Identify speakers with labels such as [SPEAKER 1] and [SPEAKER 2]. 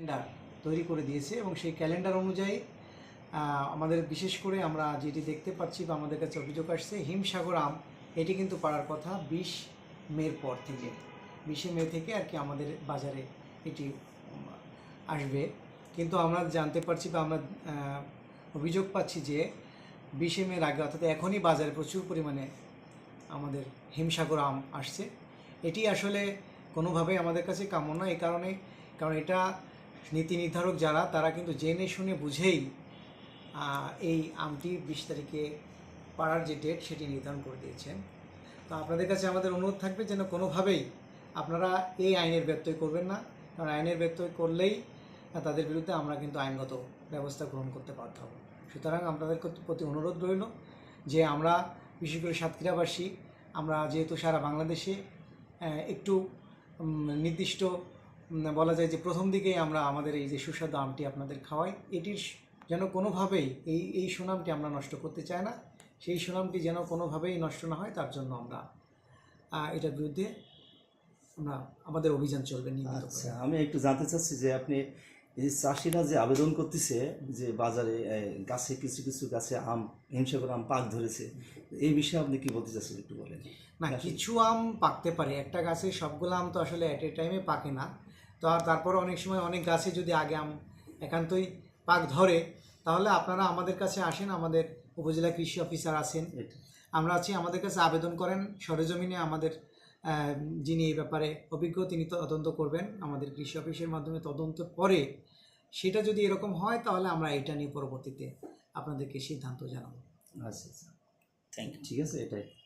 [SPEAKER 1] Calendar তৈরি করে দিয়েছে এবং সেই ক্যালেন্ডার অনুযায়ী আমাদের বিশেষ করে আমরা যেটি দেখতে পাচ্ছি বা আমাদের কাছে অভিযোগ আসছে, হিমসাগর আম, এটি কিন্তু পাড়ার কথা বিশ মের পর থেকে। বিশে মে থেকে আর কি আমাদের বাজারে এটি আসবে। কিন্তু আমরা জানতে পারছি বা আমরা অভিযোগ পাচ্ছি যে বিশে মের আগে, অর্থাৎ এখনই বাজারে প্রচুর পরিমাণে আমাদের হিমসাগর আম আসছে। এটি আসলে কোনোভাবেই আমাদের কাছে কাম্য নয়, এই কারণে, কারণ এটা নীতি নির্ধারক যারা, তারা কিন্তু জেনে শুনে বুঝেই এই আমটি বিশ তারিখে পাড়ার যে ডেট সেটি নির্ধারণ করে দিয়েছেন। তো আপনাদের কাছে আমাদের অনুরোধ থাকবে যেন কোনোভাবেই আপনারা এই আইনের ব্যত্যয় করবেন না, কারণ আইনের ব্যত্যয় করলেই তাদের বিরুদ্ধে আমরা কিন্তু আইনগত ব্যবস্থা গ্রহণ করতে বাধ্য হব। সুতরাং আপনাদের প্রতি অনুরোধ রইল যে আমরা, বিশেষ করে সাতক্ষীরাবাসী, আমরা যেহেতু সারা বাংলাদেশে একটু নির্দিষ্ট বলা যায় যে প্রথম দিকেই আমরা আমাদের এই যে সুস্বাদু আমটি আপনাদের খাওয়াই। এটির যেন কোনোভাবেই এই এই সুনামটি আমরা নষ্ট করতে চাই না। সেই সুনামটি যেন কোনোভাবেই নষ্ট না হয় তার জন্য আমরা এটার বিরুদ্ধে আমরা আমাদের অভিযান চলবে
[SPEAKER 2] আচ্ছা আমি একটু জানতে চাচ্ছি যে আপনি এই যে চাষিরা যে আবেদন করতেছে যে বাজারে গাছে কিছু কিছু গাছে আম হিমসাগর আম পাক ধরেছে এই বিষয়ে আপনি কি বলতে চাচ্ছেন একটু বলেন?
[SPEAKER 1] না কিছু আম পাকতে পারে। একটা গাছে সবগুলো আম তো আসলে অ্যাট এ টাইমে পাকে না। তো আর তারপরে অনেক সময় অনেক গাছে যদি আগে আম একান্তই পাক ধরে তাহলে আপনারা আমাদের কাছে আসেন আমাদের উপজেলা কৃষি অফিসার আছেন।
[SPEAKER 2] এটা।
[SPEAKER 1] আমরা আছি আমাদের কাছে আবেদন করেন সরেজমিনে আমাদের যিনি এই ব্যাপারে অভিজ্ঞ তিনি তদন্ত করবেন। আমাদের কৃষি অফিসের মাধ্যমে তদন্ত পরে সেটা যদি এরকম হয় তাহলে আমরা এটা নিয়ে পরবর্তীতে আপনাদেরকে সিদ্ধান্ত জানাব।
[SPEAKER 2] আচ্ছা আচ্ছা।
[SPEAKER 3] থ্যাংক ইউ
[SPEAKER 2] ঠিক আছে এটাই।